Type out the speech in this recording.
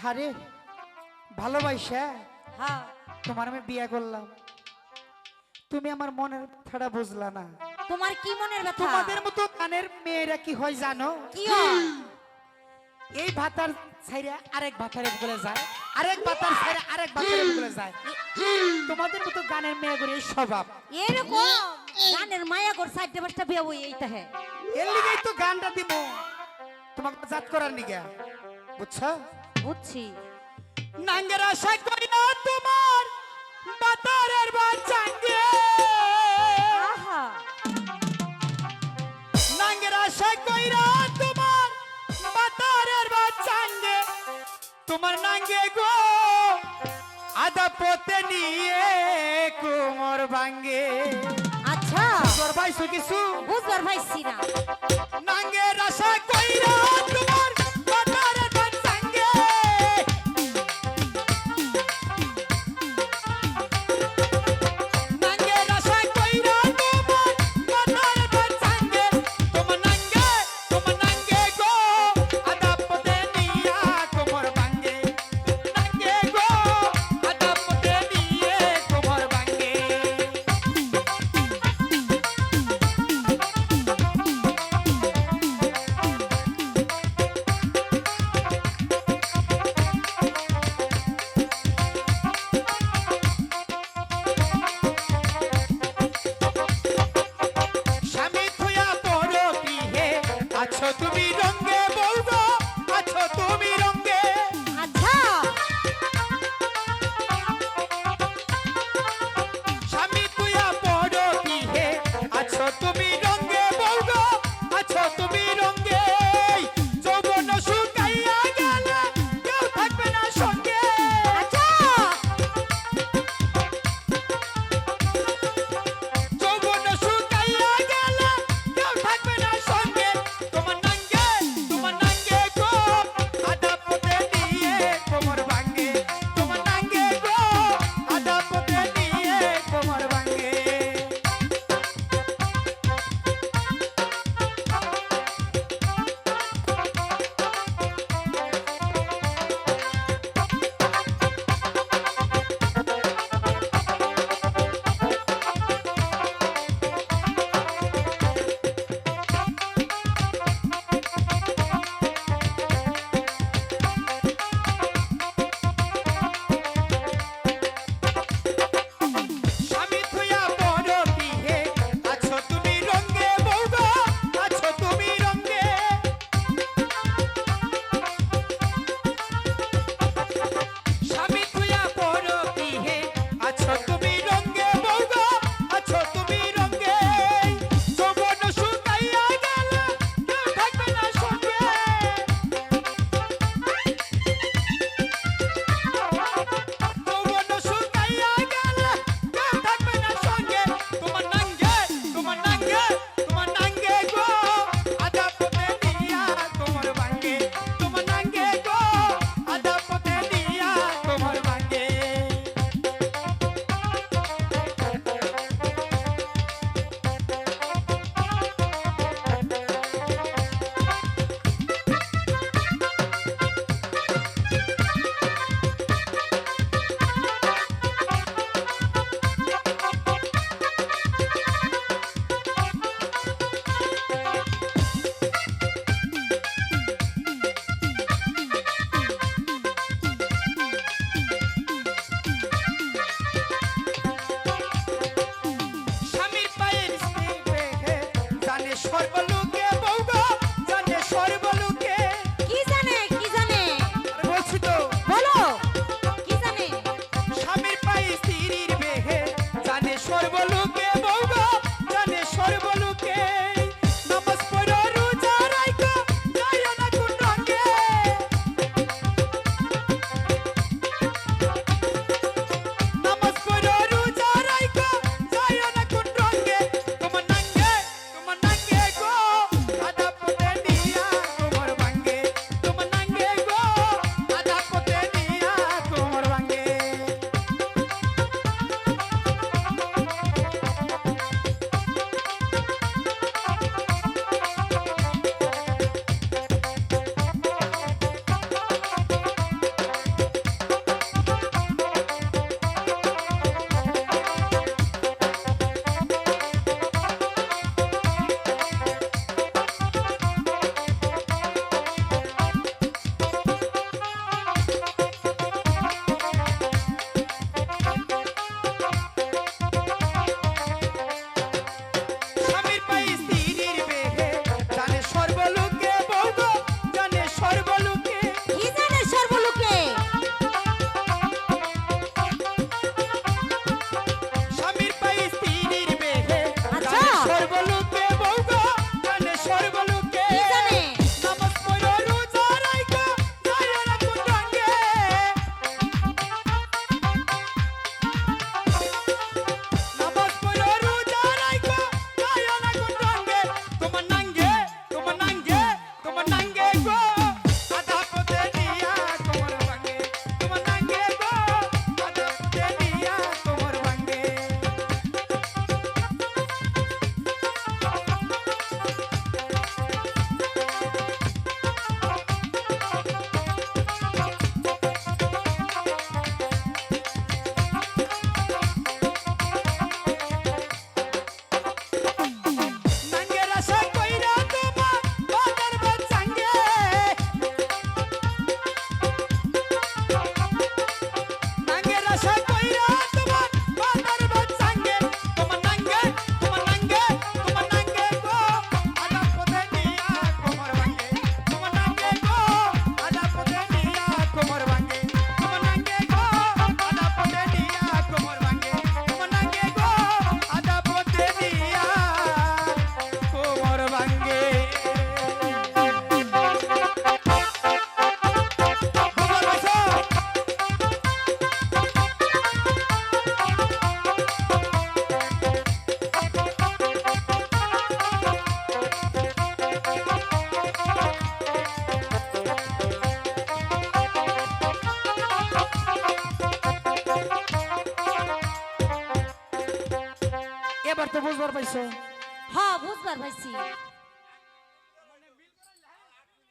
আরে ভালোবাসা হ্যাঁ। তোমার আমি বিয়ে করলাম। তুমি আমার মনের কথাটা বুঝলা না। তোমার কি মনের ব্যথা? তোমাদের মতো কানের মেয়েরা কি হয় জানো? কি এই ভাতার ছাইরে আরেক ভাতারে বলে যায়। আরেক ভাতার ছাইরে আরেক ভাতারে বলে যায়। তোমাদের মতো গানের মেয়েগুলো এই স্বভাব। এরকম? গানের মায়া কর সাইডে পাঁচটা বিয়ে এইটা হ্যাঁ এর লিগেই তো গানটা দিব তোমাকে জাত করার নিগে বুঝছ? বুঝছি। নাঙ্গের আশা করি না তোমার বাতারের বাচ্চাঙ্গে নাঙ্গের আশা করি না তোমার বাতারের বাচ্চাঙ্গে তোমার নাঙ্গে গো আদা পথে নিয়ে কোমর ভাঙ্গে। আচ্ছা। তোর পাইছো কিছু? বুঝবার পাইছি না। আছো তুমি রঙ্গে বলব। আছো তুমি রঙ্গে আচ্ছা। স্বামী তুয়া বড় হে আছো তুমি রঙ্গে বলব। আছো তুমি তো বুঝবার পাইছো? হ্যাঁ বুঝবার পাইছি।